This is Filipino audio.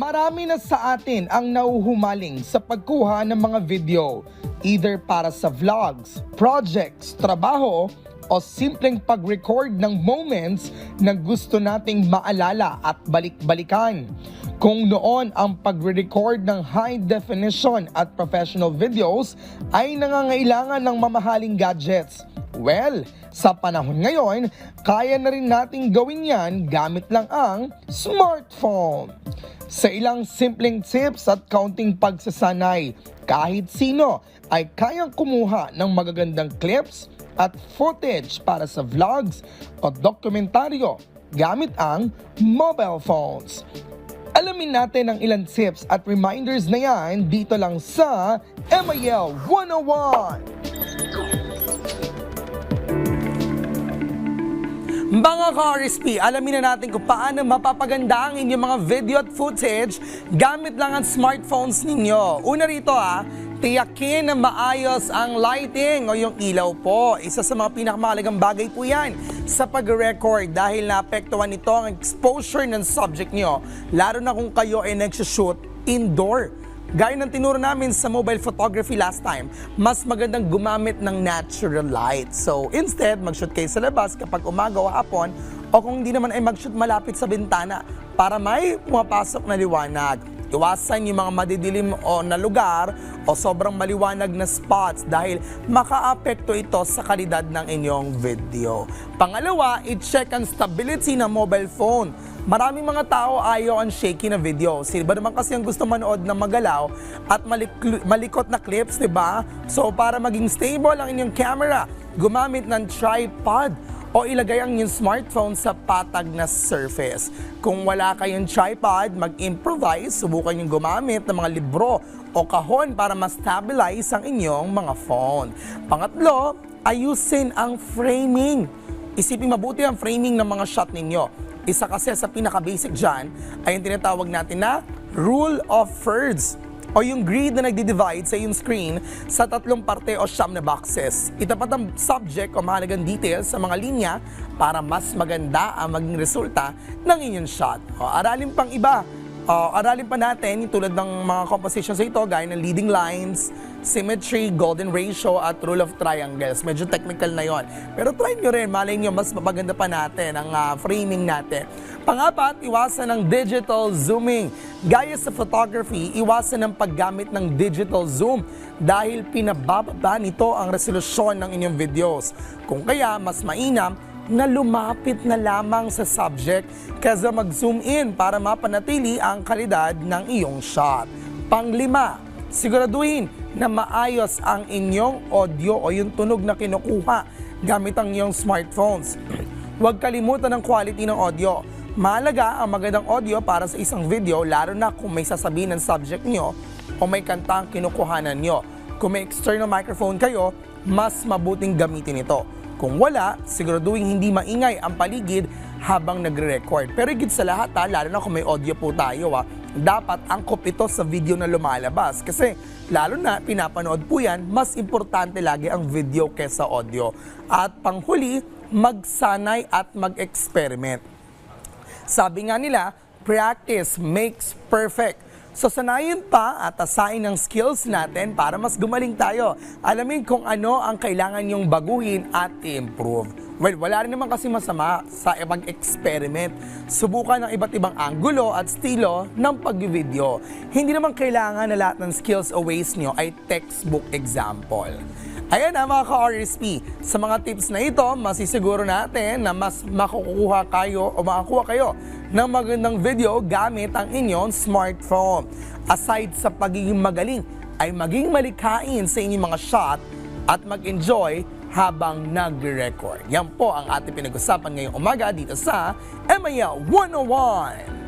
Marami na sa atin ang nauhumaling sa pagkuha ng mga video, either para sa vlogs, projects, trabaho, o simpleng pag-record ng moments na gusto nating maalala at balik-balikan. Kung noon ang pagre-record ng high definition at professional videos ay nangangailangan ng mamahaling gadgets, Well, sa panahon ngayon, kaya na rin nating gawin yan gamit lang ang smartphone. Sa ilang simpleng tips at kaunting pagsasanay, kahit sino ay kayang kumuha ng magagandang clips at footage para sa vlogs o dokumentaryo gamit ang mobile phones. Alamin natin ang ilang tips at reminders na yan dito lang sa MIL 101! Mga ka-RSP, alamin na natin kung paano mapapaganda ang inyong mga video at footage gamit lang ang smartphones ninyo. Una rito ha, tiyakin na maayos ang lighting o yung ilaw po. Isa sa mga pinakamahalagang bagay po yan sa pag-record dahil naapektuhan nito ang exposure ng subject nyo, lalo na kung kayo ay nagsushoot indoor. Gaya ng tinuro namin sa mobile photography last time, mas magandang gumamit ng natural light. So instead, mag-shoot kayo sa labas kapag umaga o hapon o kung hindi naman ay mag-shoot malapit sa bintana para may pumapasok na liwanag. Iwasan yung mga madidilim o na lugar o sobrang maliwanag na spots dahil makaapekto ito sa kalidad ng inyong video. Pangalawa, i-check ang stability ng mobile phone. Maraming mga tao ayaw ang shaky na video. Sino ba naman kasi ang gusto manood ng magalaw at malik- malikot na clips, di ba? So para maging stable ang inyong camera, gumamit ng tripod o ilagay ang inyong smartphone sa patag na surface. Kung wala kayong tripod, mag-improvise, subukan yung gumamit ng mga libro o kahon para ma-stabilize ang inyong mga phone. Pangatlo, ayusin ang framing. Isipin mabuti ang framing ng mga shot ninyo. Isa kasi sa pinaka-basic dyan ay yung tinatawag natin na rule of thirds o yung grid na nagdi-divide sa iyong screen sa tatlong parte o siyam na boxes. Itapat ang subject o mahalagang details sa mga linya para mas maganda ang maging resulta ng inyong shot. O, aralin pang iba. O, aralin pa natin tulad ng mga compositions ito gaya ng leading lines, symmetry, golden ratio at rule of triangles. Medyo technical na yon. Pero try nyo rin, malay nyo mas mapaganda pa natin ang ah, framing natin. Pangapat, iwasan ng digital zooming. Gaya sa photography, iwasan ng paggamit ng digital zoom dahil pinabababa nito ang resolusyon ng inyong videos. Kung kaya, mas mainam na lumapit na lamang sa subject kaysa mag-zoom in para mapanatili ang kalidad ng iyong shot. Panglima, siguraduhin na maayos ang inyong audio o yung tunog na kinukuha gamit ang iyong smartphones. Huwag kalimutan ang quality ng audio. Mahalaga ang magandang audio para sa isang video lalo na kung may sasabihin ng subject nyo o may kanta ang kinukuhanan nyo. Kung may external microphone kayo, mas mabuting gamitin ito. Kung wala, siguraduhin hindi maingay ang paligid habang nagre-record. Pero higit sa lahat ha, lalo na kung may audio po tayo ha, dapat angkop ito sa video na lumalabas. Kasi lalo na pinapanood po yan, mas importante lagi ang video kesa audio. At panghuli, magsanay at mag-experiment. Sabi nga nila, practice makes perfect. So sanayin pa at asayin ang skills natin para mas gumaling tayo. Alamin kung ano ang kailangan yung baguhin at i-improve. Well, wala rin naman kasi masama sa pag-experiment. Subukan ng iba't ibang anggulo at estilo ng pag-video. Hindi naman kailangan na lahat ng skills o ways nyo ay textbook example. Ayan na mga ka-RSP, sa mga tips na ito, masisiguro natin na mas makukuha kayo o makakuha kayo ng magandang video gamit ang inyong smartphone. Aside sa pagiging magaling, ay maging malikhain sa inyong mga shot at mag-enjoy habang nag-record. Yan po ang ating pinag-usapan ngayong umaga dito sa MIL 101.